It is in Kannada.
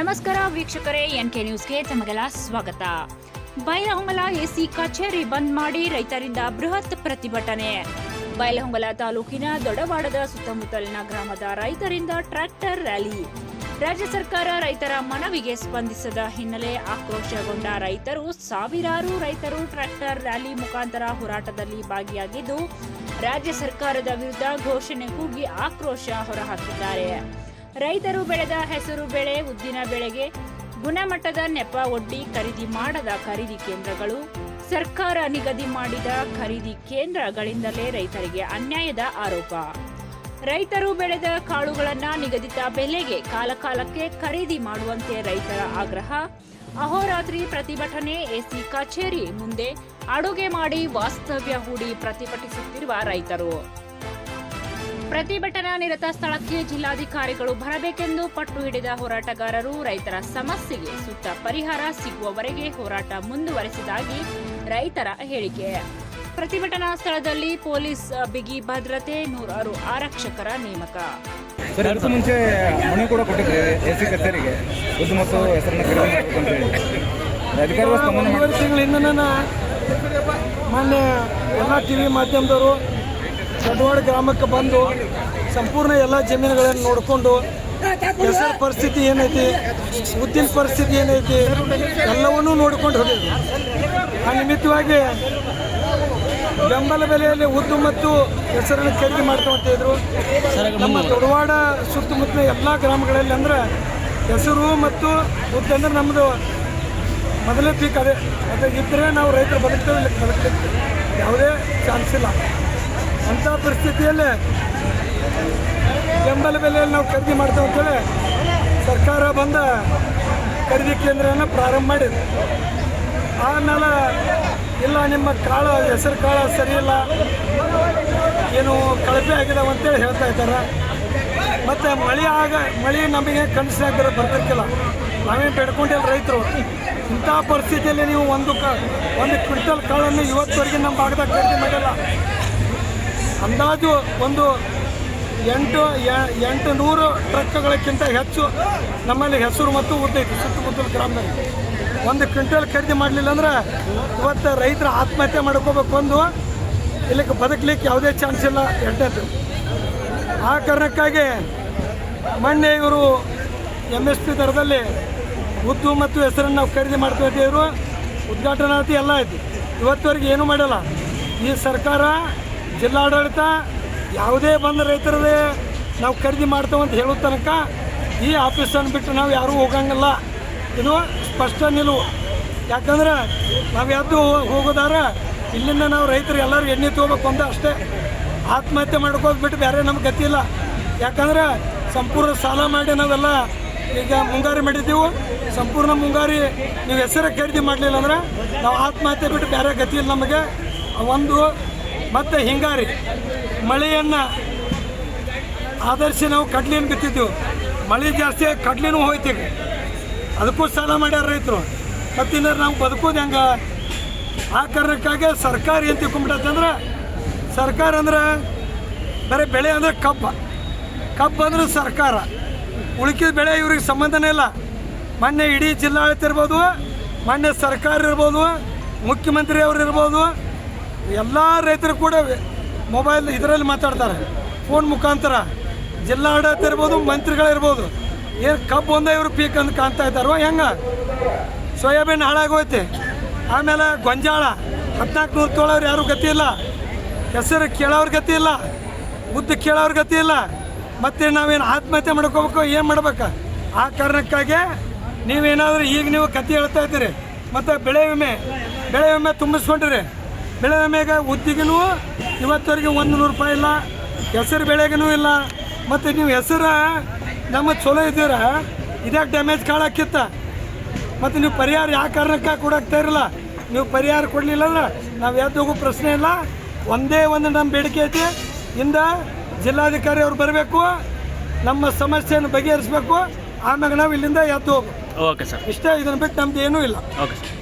ನಮಸ್ಕಾರ ವೀಕ್ಷಕರೇ ಎನ್ ಕೆ ನ್ಯೂಸ್ಗೆ ತಮಗೆಲ್ಲ ಸ್ವಾಗತ. ಬೈಲಹೊಂಗಲ ಎಸಿ ಕಚೇರಿ ಬಂದ್ ಮಾಡಿ ರೈತರಿಂದ ಬೃಹತ್ ಪ್ರತಿಭಟನೆ. ಬೈಲಹೊಂಗಲ ತಾಲೂಕಿನ ದೊಡವಾಡದ ಸುತ್ತಮುತ್ತಲಿನ ಗ್ರಾಮದ ರೈತರಿಂದ ಟ್ರ್ಯಾಕ್ಟರ್ ರ್ಯಾಲಿ. ರಾಜ್ಯ ಸರ್ಕಾರ ರೈತರ ಮನವಿಗೆ ಸ್ಪಂದಿಸದ ಹಿನ್ನೆಲೆ ಆಕ್ರೋಶಗೊಂಡ ರೈತರು, ಸಾವಿರಾರು ರೈತರು ಟ್ರ್ಯಾಕ್ಟರ್ ರ್ಯಾಲಿ ಮುಖಾಂತರ ಹೋರಾಟದಲ್ಲಿ ಭಾಗಿಯಾಗಿದ್ದು, ರಾಜ್ಯ ಸರ್ಕಾರದ ವಿರುದ್ಧ ಘೋಷಣೆ ಕೂಗಿ ಆಕ್ರೋಶ ಹೊರಹಾಕಿದ್ದಾರೆ. ರೈತರು ಬೆಳೆದ ಹೆಸರು ಬೆಳೆ ಉದ್ದಿನ ಬೆಳೆಗೆ ಗುಣಮಟ್ಟದ ನೆಪ ಒಡ್ಡಿ ಖರೀದಿ ಮಾಡದ ಖರೀದಿ ಕೇಂದ್ರಗಳು, ಸರ್ಕಾರ ನಿಗದಿ ಮಾಡಿದ ಖರೀದಿ ಕೇಂದ್ರಗಳಿಂದಲೇ ರೈತರಿಗೆ ಅನ್ಯಾಯದ ಆರೋಪ. ರೈತರು ಬೆಳೆದ ಕಾಳುಗಳನ್ನು ನಿಗದಿತ ಬೆಲೆಗೆ ಕಾಲಕಾಲಕ್ಕೆ ಖರೀದಿ ಮಾಡುವಂತೆ ರೈತರ ಆಗ್ರಹ, ಅಹೋರಾತ್ರಿ ಪ್ರತಿಭಟನೆ ಎಸಿ ಕಚೇರಿ ಮುಂದೆ ಅಡುಗೆ ಮಾಡಿ ವಾಸ್ತವ್ಯ ಹೂಡಿ ಪ್ರತಿಭಟಿಸುತ್ತಿರುವ ರೈತರು. ಪ್ರತಿಭಟನಾ ನಿರತ ಸ್ಥಳಕ್ಕೆ ಜಿಲ್ಲಾಧಿಕಾರಿಗಳು ಬರಬೇಕೆಂದು ಪಟ್ಟು ಹಿಡಿದ ಹೋರಾಟಗಾರರು ರೈತರ ಸಮಸ್ಯೆಗೆ ಸೂಕ್ತ ಪರಿಹಾರ ಸಿಗುವವರೆಗೆ ಹೋರಾಟ ಮುಂದುವರೆಸಿದಾಗಿ ರೈತರ ಹೇಳಿಕೆ. ಪ್ರತಿಭಟನಾ ಸ್ಥಳದಲ್ಲಿ ಪೊಲೀಸ್ ಬಿಗಿ ಭದ್ರತೆ ನೂರಾರು ಆರಕ್ಷಕರ ನೇಮಕ. ಸರ್ ಅದಕ್ಕೂ ಮುಂಚೆ ಮನೆ ಕೂಡ ಕೊಟ್ಟಿದ್ರಿ ಎ ಸಿ ಕಚೇರಿಗೆ. ಉದ್ದು ಮತ್ತು ಹೆಸರನ್ನ ಖರೀದಿ ಮಾಡಬೇಕು ಅಂತ ಹೇಳಿ. ಅಧಿಕಾರಿಗಳು ತಿಂಗಳಿಂದ ನಾನು ಮೊನ್ನೆ ಎಲ್ಲ ಟಿ ವಿ ಮಾಧ್ಯಮದವರು ದೊಡ್ಡವಾಡ ಗ್ರಾಮಕ್ಕೆ ಬಂದು ಸಂಪೂರ್ಣ ಎಲ್ಲ ಜಮೀನುಗಳನ್ನು ನೋಡಿಕೊಂಡು ಹೆಸರು ಪರಿಸ್ಥಿತಿ ಏನೈತಿ, ಉದ್ದಿನ ಪರಿಸ್ಥಿತಿ ಏನೈತಿ, ಎಲ್ಲವನ್ನೂ ನೋಡಿಕೊಂಡು ಹೋಗಿದ್ವಿ. ಆ ನಿಮಿತ್ತವಾಗಿ ಬೆಂಬಲ ಬೆಲೆಯಲ್ಲಿ ಉದ್ದು ಮತ್ತು ಹೆಸರನ್ನು ಖರೀದಿ ಮಾಡ್ಕೊಂತ ಇದ್ರು. ನಮ್ಮ ದೊಡವಾಡ ಸುತ್ತಮುತ್ತಲ ಎಲ್ಲ ಗ್ರಾಮಗಳಲ್ಲಿ ಅಂದ್ರೆ ಹೆಸರು ಮತ್ತು ಉದ್ದು ಅಂದ್ರೆ ನಮ್ಮದು ಮೊದಲೇ ಪೀಕ್ ಅದೇ. ಅದೇ ನಾವು ರೈತರು ಬದುಕ್ತೇವೆ ಬದುಕ್ತೇವೆ ಯಾವುದೇ ಚಾನ್ಸ್ ಇಲ್ಲ. ಅಂಥ ಪರಿಸ್ಥಿತಿಯಲ್ಲಿ ಬೆಂಬಲ ಬೆಲೆಯಲ್ಲಿ ನಾವು ಖರೀದಿ ಮಾಡ್ತೇವೆ ಅಂತೇಳಿ ಸರ್ಕಾರ ಬಂದ ಖರೀದಿ ಕೇಂದ್ರನ ಪ್ರಾರಂಭ ಮಾಡಿದೆ. ಆಮೇಲೆ ಇಲ್ಲ, ನಿಮ್ಮ ಕಾಳು, ಹೆಸರು ಕಾಳು ಸರಿಯಿಲ್ಲ ಏನು ಕಳಪೆ ಆಗಿದಾವೆ ಅಂತೇಳಿ ಹೇಳ್ತಾ ಇದ್ದಾರೆ. ಮತ್ತು ಮಳೆ ಆಗ, ಮಳೆ ನಮಗೆ ಕನಸಿನಾಗ ಬರ್ತಿರ್ಕಿಲ್ಲ ನಾವೇನು ಬೇಡ್ಕೊಂಡಿಲ್ಲ ರೈತರು. ಇಂಥ ಪರಿಸ್ಥಿತಿಯಲ್ಲಿ ನೀವು ಒಂದು ಕ, ಒಂದು ಕ್ವಿಂಟಲ್ ಕಾಳನ್ನು ಇವತ್ತುವರೆಗೆ ನಮ್ಮ ಭಾಗದಾಗ ಖರೀದಿ ಮಾಡಿಲ್ಲ. ಅಂದಾಜು ಒಂದು ಎಂಟು ಎಂಟು ನೂರು ಟ್ರಕ್ಗಳಕ್ಕಿಂತ ಹೆಚ್ಚು ನಮ್ಮಲ್ಲಿ ಹೆಸರು ಮತ್ತು ಉದ್ದೈತಿ ಸುತ್ತಮುತ್ತಲ ಗ್ರಾಮದಲ್ಲಿ. ಒಂದು ಕ್ವಿಂಟಲ್ ಖರೀದಿ ಮಾಡಲಿಲ್ಲ ಅಂದ್ರೆ ಇವತ್ತು ರೈತರ ಆತ್ಮಹತ್ಯೆ ಮಾಡ್ಕೋಬೇಕು ಒಂದು, ಇಲ್ಲಿಗೆ ಬದುಕಲಿಕ್ಕೆ ಯಾವುದೇ ಚಾನ್ಸ್ ಇಲ್ಲ ಎರಡನೇದು ಆ ಕಾರಣಕ್ಕಾಗಿ ಮೊನ್ನೆ ಇವರು ಎಂ ಎಸ್ ಪಿ ದರದಲ್ಲಿ ಉದ್ದು ಮತ್ತು ಹೆಸರನ್ನು ನಾವು ಖರೀದಿ ಮಾಡ್ತಾ ಇದ್ದೇವರು ಉದ್ಘಾಟನಾತಿ ಎಲ್ಲ ಐತಿ ಇವತ್ತುವರೆಗೆ ಏನೂ ಮಾಡಲ್ಲ. ಈ ಸರ್ಕಾರ ಜಿಲ್ಲಾಡಳಿತ ಯಾವುದೇ ಬಂದ ರೈತರದೇ ನಾವು ಖರೀದಿ ಮಾಡ್ತೇವೆ ಅಂತ ಹೇಳೋ ತನಕ ಈ ಆಫೀಸನ್ನು ಬಿಟ್ಟು ನಾವು ಯಾರೂ ಹೋಗಂಗಿಲ್ಲ. ಇದು ಸ್ಪಷ್ಟ ನಿಲುವು. ಯಾಕಂದ್ರೆ ನಾವು ಎದ್ದು ಹೋಗೋದಾರ ಇಲ್ಲಿಂದ ನಾವು ರೈತರು ಎಲ್ಲರೂ ಎಣ್ಣೆ ತೊಗೋಬೇಕು ಅಂತ ಅಷ್ಟೇ. ಆತ್ಮಹತ್ಯೆ ಮಾಡ್ಕೋದು ಬಿಟ್ಟು ಬೇರೆ ನಮ್ಗೆ ಗತಿ ಇಲ್ಲ. ಯಾಕಂದ್ರೆ ಸಂಪೂರ್ಣ ಸಾಲ ಮಾಡಿ ನಾವೆಲ್ಲ ಈಗ ಮುಂಗಾರಿ ಮಾಡಿದ್ದೀವಿ. ಸಂಪೂರ್ಣ ಮುಂಗಾರಿ ನೀವು ಹೆಸರು ಖರೀದಿ ಮಾಡಲಿಲ್ಲ ಅಂದ್ರೆ ನಾವು ಆತ್ಮಹತ್ಯೆ ಬಿಟ್ಟು ಬೇರೆ ಗತಿ ಇಲ್ಲ ನಮಗೆ. ಒಂದು ಮತ್ತು ಹಿಂಗಾರಿ. ಮಳೆಯನ್ನು ಆದರ್ಶ ನಾವು ಕಡ್ಲಿನ ಬಿತ್ತಿದ್ದೆವು ಮಳೆ ಜಾಸ್ತಿ ಕಡ್ಲಿನೂ ಹೋಯ್ತೀವಿ ಅದಕ್ಕೂ ಸಾಲ ಮಾಡ್ಯಾರ ರೈತರು. ಮತ್ತಿನ್ನ ನಾವು ಬದುಕೋದು ಹೆಂಗೆ? ಆ ಕಾರಣಕ್ಕಾಗಿ ಸರ್ಕಾರ ಏನು ತಿಳ್ಕೊಂಬಿಟ್ಟಂದ್ರೆ ಸರ್ಕಾರ ಅಂದ್ರೆ ಬರೀ ಬೆಳೆ ಅಂದರೆ ಕಬ್ಬ. ಕಬ್ಬು ಅಂದ್ರೆ ಸರ್ಕಾರ. ಉಳುಕಿದ ಬೆಳೆ ಇವ್ರಿಗೆ ಸಂಬಂಧನೇ ಇಲ್ಲ. ಮೊನ್ನೆ ಇಡೀ ಜಿಲ್ಲಾಡಳಿತ ಇರ್ಬೋದು, ಮೊನ್ನೆ ಸರ್ಕಾರ ಇರ್ಬೋದು, ಮುಖ್ಯಮಂತ್ರಿ ಅವ್ರು ಇರ್ಬೋದು ಎಲ್ಲ ರೈತರು ಕೂಡ ಮೊಬೈಲ್ ಇದರಲ್ಲಿ ಮಾತಾಡ್ತಾರೆ. ಫೋನ್ ಮುಖಾಂತರ ಜಿಲ್ಲಾಡಳಿತ ಇರ್ಬೋದು, ಮಂತ್ರಿಗಳಿರ್ಬೋದು. ಏನು ಕಬ್ಬು ಒಂದೇ ಇವರು ಪೀಕ್ ಅಂತ ಕಾಣ್ತಾ ಇದ್ದಾರೋ, ಹೆಂಗೆ? ಸೋಯಾಬೀನ್ ಹಾಳಾಗೋಯ್ತೆ. ಆಮೇಲೆ ಗೊಂಜಾಳ, ಹದಿನಾಲ್ಕು ನೂರು ತೊಳೋರು ಯಾರೂ ಗತಿ ಇಲ್ಲ. ಹೆಸರು ಕೇಳೋರು ಗತಿ ಇಲ್ಲ. ಉದ್ದು ಕೇಳೋರ್ ಗತಿ ಇಲ್ಲ. ಮತ್ತೆ ನಾವೇನು ಆತ್ಮಹತ್ಯೆ ಮಾಡ್ಕೋಬೇಕು, ಏನು ಮಾಡ್ಬೇಕು? ಆ ಕಾರಣಕ್ಕಾಗಿ ನೀವೇನಾದರೂ ಈಗ ನೀವು ಕತೆ ಹೇಳ್ತಾ ಇದ್ದೀರಿ. ಮತ್ತು ಬೆಳೆ ವಿಮೆ ಬೆಳೆ ವಿಮೆ ತುಂಬಿಸ್ಕೊಂಡಿರಿ. ಬೆಳೆ ವಿಮೆಗೆ ಉದ್ದಿಗೂ ಇವತ್ತವರೆಗೆ ಒಂದು ನೂರು ರೂಪಾಯಿ ಇಲ್ಲ. ಹೆಸರು ಬೆಳೆಗೂ ಇಲ್ಲ. ಮತ್ತು ನೀವು ಹೆಸರು ನಮ್ಮ ಚಲೋ ಇದ್ದೀರ? ಇದ್ಯಾಕೆ ಡ್ಯಾಮೇಜ್ ಕಾಳಾಕಿತ್ತ? ಮತ್ತು ನೀವು ಪರಿಹಾರ ಯಾವ ಕಾರಣಕ್ಕೆ ಕೊಡಾಕ್ತಾ ಇರಲ್ಲ? ನೀವು ಪರಿಹಾರ ಕೊಡಲಿಲ್ಲ ಅಂದ್ರೆ ನಾವು ಎದ್ದು ಪ್ರಶ್ನೆ ಇಲ್ಲ. ಒಂದೇ ಒಂದು ನಮ್ಮ ಬೇಡಿಕೆ ಐತಿ. ಇಂದ ಜಿಲ್ಲಾಧಿಕಾರಿ ಅವ್ರು ಬರಬೇಕು. ನಮ್ಮ ಸಮಸ್ಯೆಯನ್ನು ಬಗೆಹರಿಸಬೇಕು. ಆಮ್ಯಾಗ ನಾವು ಇಲ್ಲಿಂದ ಎದ್ದು ಓಕೆ ಸರ್ ಇಷ್ಟೇ ಇದನ್ನು ಬಿಟ್ಟು ನಮ್ದು ಏನೂ ಇಲ್ಲ. Okay sir